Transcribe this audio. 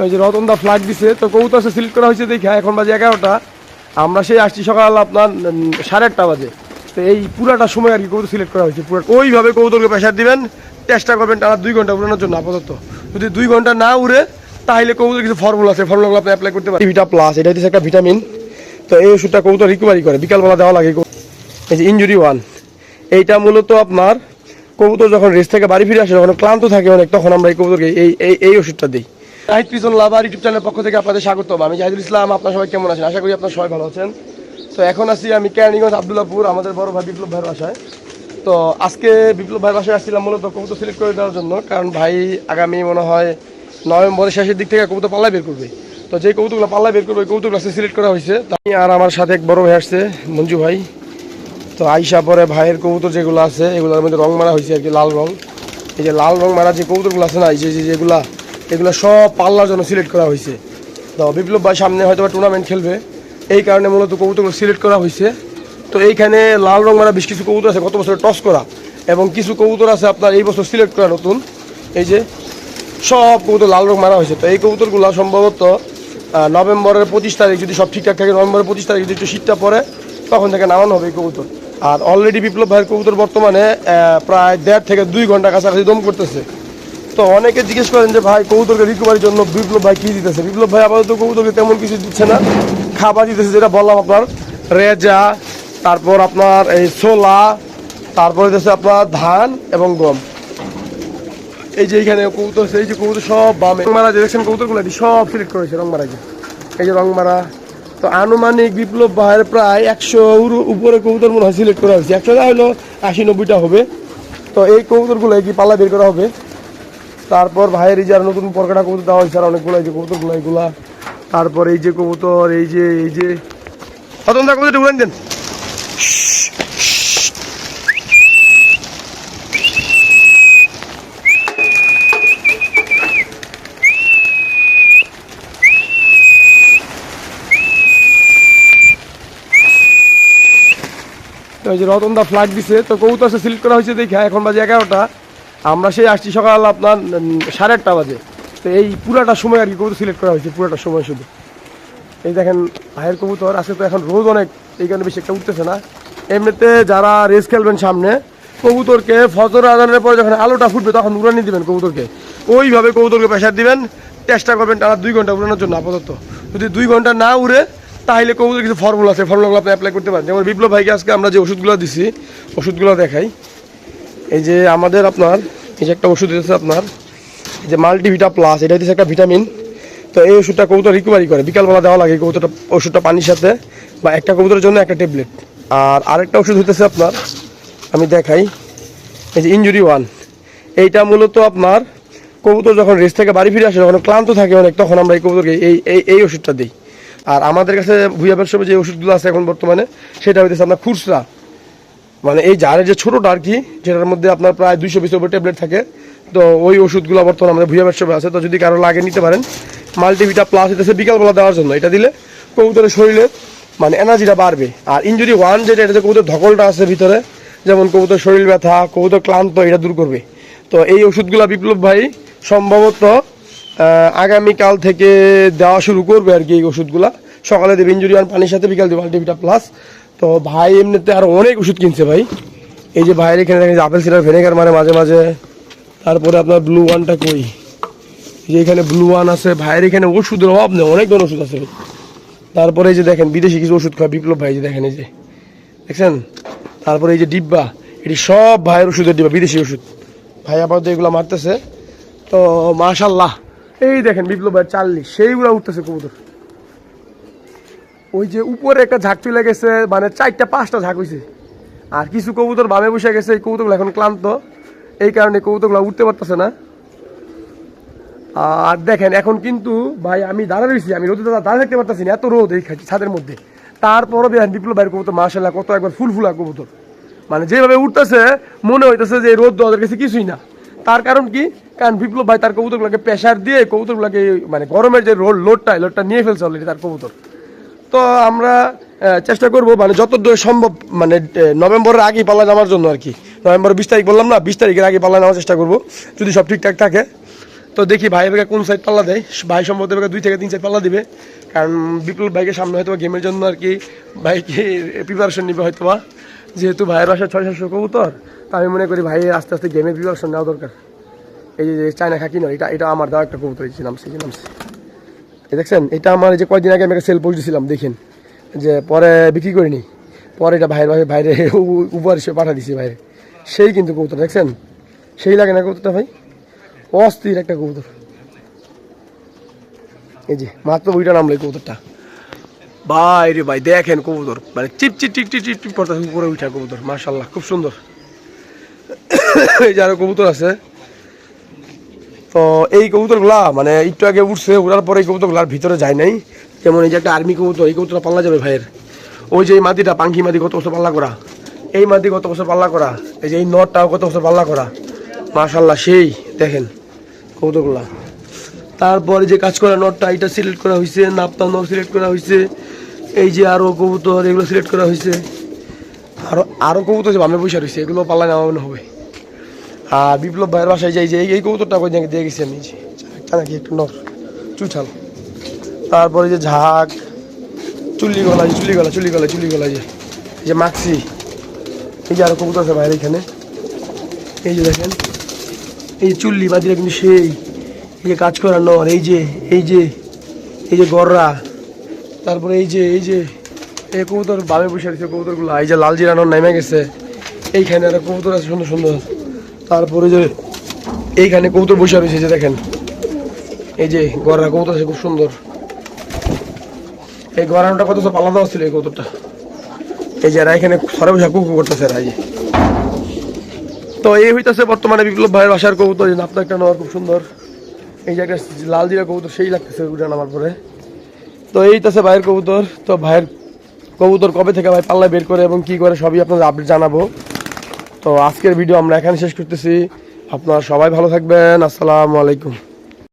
ওই যে রতনদা ফ্লাগ দিছে, তো কবুতর সিলেক্ট করা হয়েছে দেখে, এখন বাজে এগারোটা। আমরা সেই আসছি সকাল আপনার সাড়ে আটটা বাজে। তো এই পুরাটা সময় আর কি কবুতর সিলেক্ট করা হয়েছে। পুরো, ওইভাবে কবুতরকে প্রেশার দিবেন, চেষ্টা করবেন টানা দুই ঘণ্টা উড়ানোর জন্য আপাতত। যদি দুই ঘণ্টা না উড়ে, তাহলে কবুতর কিছু ফর্মুলা আছে ফর্মুলাগুলো আপনি অ্যাপ্লাই করতে পারেন। ভিটা প্লাস এটা হচ্ছে একটা ভিটামিন তো এই ওষুধটা কবুতর রিকভারি করে। বিকালবেলা দেওয়া লাগে এই যে ইঞ্জুরি ওয়ান এইটা মূলত আপনার, কবুতর যখন রেস থেকে বাড়ি ফিরে আসে, যখন ক্লান্ত থাকে অনেক, তখন আমরা এই কবুতরকে এই এই ওষুধটা দিই। জাহিদ পিছন লাভার ইউটিউব চ্যানেলের পক্ষ থেকে আপনাদের স্বাগতম আমি জাহিদুল ইসলাম, আপনার সবাই কেমন আছেন? আশা করি আপনার সবাই ভালো আছেন। তো এখন আছি আমি কেরানীগঞ্জ আবদুল্লাপুর, আমাদের বড় ভাই বিপ্লব ভাইয়ের বাসায়। তো আজকে বিপ্লব ভাইয়ের বাসায় আসছিলাম মূলত কবুতর সিলেক্ট করে দেওয়ার জন্য, কারণ ভাই আগামী মনে হয় নভেম্বরের শেষের দিক থেকে কবুতর পাল্লায় বের করবে। তো যে কবুতরগুলো পাল্লায় বের করবে কবুতরগুলো সিলেক্ট করা হয়েছে। তো আমি আর আমার সাথে এক বড় ভাই আসছে, মঞ্জু ভাই। তো আইসা পরে ভাইয়ের কবুতর যেগুলো আছে, এগুলোর মধ্যে রং মারা হয়েছে আর কি, লাল রং। এই যে লাল রং মারা যে কবুতরগুলো আছে না, এই যে- যেগুলা এগুলো সব পাল্লার জন্য সিলেক্ট করা হয়েছে। তো বিপ্লব ভাই সামনে হয়তো টুর্নামেন্ট খেলবে। এই কারণে মূলত কবুতরগুলো সিলেক্ট করা হয়েছে। তো এইখানে লাল রং মারা বেশ কিছু কবুতর আছে, গত বছর টস করা। এবং কিছু কবুতর আছে আপনার এই বছর সিলেক্ট করা নতুন। এই যে, সব কবুতর লাল রং মারা হয়েছে। তো এই কবুতরগুলো সম্ভবত নভেম্বরের পঁচিশ তারিখ যদি সব ঠিকঠাক থাকে, নভেম্বরের পঁচিশ তারিখ যদি একটু শীতটা পড়ে, তখন থেকে নামানো হবে এই কবুতর। আর অলরেডি বিপ্লব ভাইয়ের কবুতর বর্তমানে প্রায় দেড় থেকে দুই ঘণ্টা কাছাকাছি দম করতেছে। তো অনেকে জিজ্ঞেস করেন যে ভাই কবুতরকে রিকভারির জন্য বিপ্লব ভাই কি দিতেছে? বিপ্লব ভাই আপাতত কবুতরকে তেমন কিছু দিচ্ছে না। খাবার দিতেছে যেটা বললাম আপনার রেজা তারপর আপনার এই ছোলা তারপরে দিতেছে আপনার ধান এবং গম। এই যে এইখানে আছে, এই যে কবুতর সব বামে। রং মারা যে দেখছেন কবুতরগুলো সব সিলেক্ট করেছে রং মারা এই যে। রং মারা তো আনুমানিক বিপ্লব ভাইয়ের প্রায় একশো উপরে কবুতর মনে হয় সিলেক্ট করা হয়েছে। একশো না হলো আশি নব্বইটা হবে। তো এই কবুতরগুলো কি পাল্লা বের করা হবে? তারপর ভাইয়ের এই যে আর নতুন পরকাটা কবুতর দেওয়া হয়েছে, আর অনেকগুলো এই যে কবুতরগুলো এইগুলা তারপর এই যে কবুতর, এই যে এই যে। অতন্ত্র কবুতরটা উড়ান দেন। যে রতনদা ফ্লাগ দিছে, তো কবুতর সিলেক্ট করা হয়েছে দেখে, এখন বাজে এগারোটা। আমরা সেই আসছি সকাল আপনার সাড়ে আটটা বাজে। তো এই পুরাটা সময় আর কি কবুতর সিলেক্ট করা হয়েছে, পুরাটা সময় শুধু। এই দেখেন, ভাইয়ের কবুতর আছে তো এখন রোদ অনেক, এই কারণে বেশি একটা উঠতেছে না। এমনিতে যারা রেস খেলবেন সামনে, কবুতরকে ফজর আদানের পরে যখন আলোটা ফুটবে, তখন উড়ানি দিবেন কবুতরকে। ওইভাবে কবুতরকে প্রেশার দিবেন, চেষ্টা করবেন টানা দুই ঘণ্টা উড়ানোর জন্য আপাতত। যদি দুই ঘণ্টা না উড়ে, তাহলে কবুতর কিছু ফর্মুলা আছে ফর্মুলাগুলো আপনি অ্যাপ্লাই করতে পারেন। যেমন বিপ্লব ভাইকে আজকে আমরা যে ওষুধগুলো দিছি, ওষুধগুলো দেখাই। এই যে আমাদের আপনার, এই যে একটা ওষুধ দিতেছে আপনার, এই যে মাল্টিভিটা প্লাস এটা হচ্ছে একটা ভিটামিন তো এই ওষুধটা কবুতর রিকভারি করে। বিকালবেলা দেওয়া লাগে কবুতরটা, ওষুধটা পানির সাথে বা একটা কবুতরের জন্য একটা ট্যাবলেট আর আরেকটা ওষুধ হতেছে আপনার, আমি দেখাই। এই যে ইঞ্জুরি ওয়ান এইটা মূলত আপনার কবুতর যখন রেস থেকে বাড়ি ফিরে আসে, যখন ক্লান্ত থাকে অনেক, তখন আমরা এই কবুতরকে এই এই এই ওষুধটা দিই। আর আমাদের কাছে ভুয়া ব্যবসা যে ওষুধগুলো আছে এখন বর্তমানে, সেটা হইতেছে আপনার খুচরা। মানে এই জারের যে ছোটোটা আর কি যেটার মধ্যে আপনার প্রায় দুইশো বিশ ট্যাবলেট থাকে, তো ওই ওষুধগুলো বর্তমানে আমাদের ভুয়া ব্যবসা আছে। তো যদি কারও লাগে নিতে পারেন। মাল্টিভিটা প্লাস হইতেছে বিকালবেলা দেওয়ার জন্য। এটা দিলে কবুতরের শরীরে মানে এনার্জিটা বাড়বে। আর ইঞ্জুরি ওয়ান যেটা, এটা যে কবুতর ধকলটা আছে ভিতরে, যেমন কবুতর শরীর ব্যথা, কবুতর ক্লান্ত, এটা দূর করবে। তো এই ওষুধগুলো বিপ্লব ভাই সম্ভবত আগামীকাল থেকে দেওয়া শুরু করবে আর কি এই ওষুধগুলা। সকালে দেবে ইঞ্জুরি ওয়ান পানির সাথে, বিকাল দেবে মাল্টিভিটা প্লাস তো ভাই এমনিতে আর অনেক ওষুধ কিনছে ভাই। এই যে ভাইয়ের এখানে দেখেন আপেল সিডার ভিনেগার মানে মাঝে মাঝে। তারপরে আপনার ব্লু ওয়ানটা কই? যে এখানে ব্লু ওয়ান আছে, ভাইয়ের এখানে ওষুধের অভাব নেই, অনেক ধরনের ওষুধ আছে। তারপরে এই যে দেখেন, বিদেশি কিছু ওষুধ খায় বিপ্লব ভাই যে দেখেন এই যে। দেখছেন? তারপরে এই যে ডিব্বা, এটি সব ভাইয়ের ওষুধের ডিব্বা, বিদেশি ওষুধ। ভাই আপাতত এগুলো মারতেছে। তো মাশাল্লাহ এই দেখেন বিপ্লব ভাই, চাল্লিশ। সেইগুলো উঠতেছে কবুতর। ওই যে উপরে একটা ঝাঁক চলে গেছে মানে চারটা, পাঁচটা ঝাঁক হয়েছে আর কিছু কবুতর বামে বসে গেছে, এই কবুতরগুলো এখন ক্লান্ত। এই কারণে কবুতরগুলো উঠতে পারতেছে না। আর দেখেন, এখন কিন্তু, ভাই, আমি দাঁড়া রয়েছি, আমি রোদে দাঁড়া থাকতে পারতেছি না, এত রোদ এই ছাদের মধ্যে। তারপরও দেখেন, বিপ্লব ভাইয়ের কবুতর মার্শাল্লাহ কত একবার ফুল ফুলা কবুতর। মানে যেভাবে উঠতেছে, মনে হইতেছে যে রোদ ওদের কাছে কিছুই না। তার কারণ কি? কারণ বিপ্লব ভাই তার কবুতরগুলোকে প্রেশার দিয়ে কবুতরগুলোকে মানে গরমের যে রোড লোডটা লোডটা নিয়ে ফেলছে অলরেডি তার কবুতর। তো আমরা চেষ্টা করব মানে যত দূর সম্ভব মানে নভেম্বরের আগে পাল্লা নামার জন্য আর কি। নভেম্বর বিশ তারিখ বললাম না, বিশ তারিখের আগে পাল্লা নেওয়ার চেষ্টা করব, যদি সব ঠিকঠাক থাকে। তো দেখি ভাই এবার কোন সাইড পাল্লা দেয়। ভাই সম্ভবত এবার দুই থেকে তিন সাইড পাল্লা দিবে। কারণ বিপুল ভাইকে সামনে হয়তো গেমের জন্য আর কি ভাইকে প্রিপারেশন নিবে হয়তো বা যেহেতু ভাইয়ের বাসায় ছয় সাতশো কবুতর, তা আমি মনে করি ভাই আস্তে আস্তে গেমের প্রিপারেশন নেওয়া দরকার। এই যে চায়না খাকি নয়, এটা এটা আমার দেওয়া একটা কবুতর নামছে নামছে। দেখছেন, এটা আমার যে কয়েকদিন আগে আমি একটা সেল পোস্ট দিয়েছিলাম দেখেন। যে পরে বিক্রি করিনি, পরে এটা ভাইয়ের ভাই বাইরে উপর সে পাঠা দিছি বাইরে সেই কিন্তু কবুতর, দেখছেন? সেই লাগে না কবুতরটা ভাই? অস্থির একটা কবুতর। এই যে, মাত্র ওইটা নামলো কবুতরটা। ভাই রে ভাই, দেখেন কবুতর মানে চিপ চিপ টিপ টিপ টিপ করতে উপরে উঠা কবুতর মার্শাল্লাহ খুব সুন্দর। এই যে আরও কবুতর আছে। তো এই কবুতরগুলা মানে একটু আগে উঠছে উঠার পরে এই কবুতরগুলার ভিতরে যায় নাই। যেমন এই যে একটা আর্মি কবুতর, এই কবুতরটা পাল্লা যাবে ভাইয়ের। ওই যে এই মাটিটা, পাঙ্কি মাটি কত বছর পাল্লা করা? এই মাটি কত বছর পাল্লা করা? এই যে এই নটটাও কত বছর পাল্লা করা? মার্শাল্লাহ সেই, দেখেন কবুতরগুলা। তারপরে যে কাজ করা নটটা, এটা সিলেক্ট করা হয়েছে নাপতা নট সিলেক্ট করা হয়েছে এই যে আরও কবুতর, এগুলো সিলেক্ট করা হয়েছে আরও আরও কবুতর যে বামে বসে রয়েছে, এগুলো পাল্লা নেওয়া হবে আর বিপ্লব ভাইয়ের বাসায় যাই যে এই- কবুতরটা কই দিয়ে গেছি আমি নাকি একটু নর চুঠাল তারপরে যে ঝাঁক, চুল্লি গলা চুল্লি গলা চুল্লি গলা চুল্লি গলা যে, এই যে মাক্সি, এই যে আরও কবুতর আছে বাইরে এখানে। এই যে দেখেন, এই যে চুল্লি বাদিরা কিন্তু সেই, এই যে কাজ করা নর, এই যে এই যে এই যে গররা। তারপরে এই যে এই যে, এই কবুতর বামে বসে রয়েছে কবুতরগুলো, এই যে লাল জিরানোর নেমে গেছে। এইখানে একটা কবুতর আছে সুন্দর সুন্দর। তারপরে যে এইখানে কবুতর বসে রয়েছে যে দেখেন। এই যে গররা কবুতর আছে, খুব সুন্দর। এই গরানোটা কত সব আলাদা ছিল এই কবুতরটা। এই যে এরা এখানে সরে বসে কুকু করতেছে এরা যে। তো এই হইতাছে বর্তমানে বিপ্লব ভাইয়ের বাসার কবুতর যে নাপটা একটা নেওয়ার খুব সুন্দর। এই যে একটা লাল জিরা কবুতর, সেই লাগতেছে উঠে নামার পরে। তো এইটাছে ভাইয়ের কবুতর। তো ভাইয়ের কবুতর কবে থেকে ভাই পাল্লা বের করে এবং কি করে, সবই আপনাদের আপডেট জানাব। তো আজকের ভিডিও আমরা এখানে শেষ করতেছি। আপনারা সবাই ভালো থাকবেন। আসসালামু আলাইকুম।